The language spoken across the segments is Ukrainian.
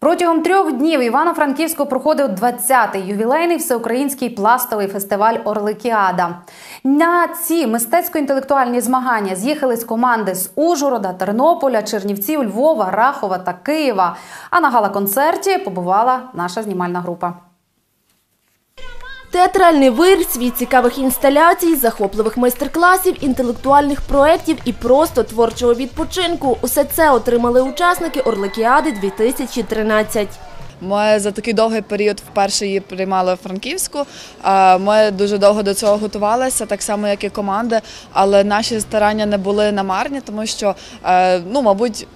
Протягом трьох днів Івано-Франківську проходив 20-й ювілейний всеукраїнський пластовий фестиваль Орликіада. На ці мистецько-інтелектуальні змагання з'їхались команди з Ужгорода, Тернополя, Чернівців, Львова, Рахова та Києва. А на гала-концерті побувала наша знімальна група. Театральний вир, світ цікавих інсталяцій, захопливих майстер-класів, інтелектуальних проєктів і просто творчого відпочинку. Усе це отримали учасники Орликіади 2013. Ми за такий довгий період вперше її приймали в Франківську. Ми дуже довго до цього готувалися, так само як і команди, але наші старання не були намарні, тому що, е, ну, мабуть,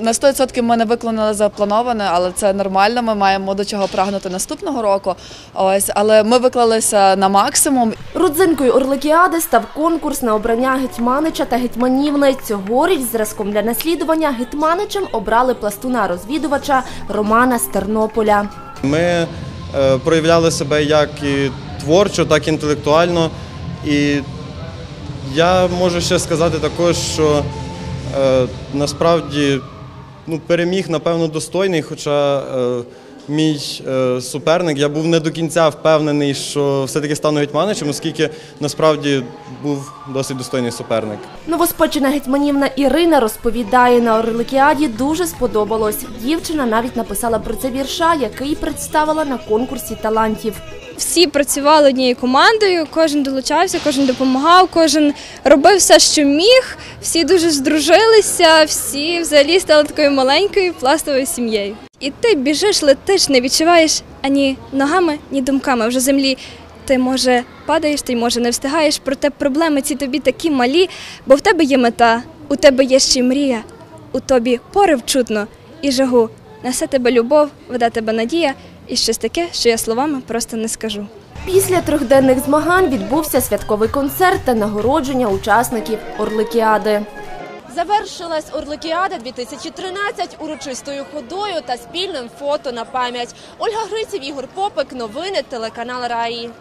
на 100% ми не виконали заплановане, але це нормально. Ми маємо до чого прагнути наступного року. Ось, але ми виклалися на максимум. Родзинкою Орликіади став конкурс на обрання гетьманича та гетьманівни. Цьогоріч зразком для наслідування гетьманичем обрали пластуна-розвідувача Романа з Тернополя. Ми е, проявляли себе як і творчо, так і інтелектуально. І я можу ще сказати також, що е, насправді ну, переміг, напевно, достойний, хоча е, мій е, суперник, я був не до кінця впевнений, що все-таки стану гетьманичем, оскільки насправді був досить достойний суперник. Новоспечена гетьманівна Ірина розповідає, на Орликіаді дуже сподобалось. Дівчина навіть написала про це вірша, який представила на конкурсі талантів. Всі працювали однією командою, кожен долучався, кожен допомагав, кожен робив все, що міг. Всі дуже здружилися, всі взагалі стали такою маленькою пластовою сім'єю. І ти біжиш, летиш, не відчуваєш ані ногами, ні думками. Вже землі ти може падаєш, ти може не встигаєш. Проте проблеми ці тобі такі малі, бо в тебе є мета, у тебе є ще мрія, у тобі порив чутно і жагу. Несе тебе любов, веде тебе надія і щось таке, що я словами просто не скажу. Після трьохденних змагань відбувся святковий концерт та нагородження учасників Орликіади. Завершилась Орликіада 2013 урочистою ходою та спільним фото на пам'ять. Ольга Гриців, Ігор Попик, новини, телеканал Раї.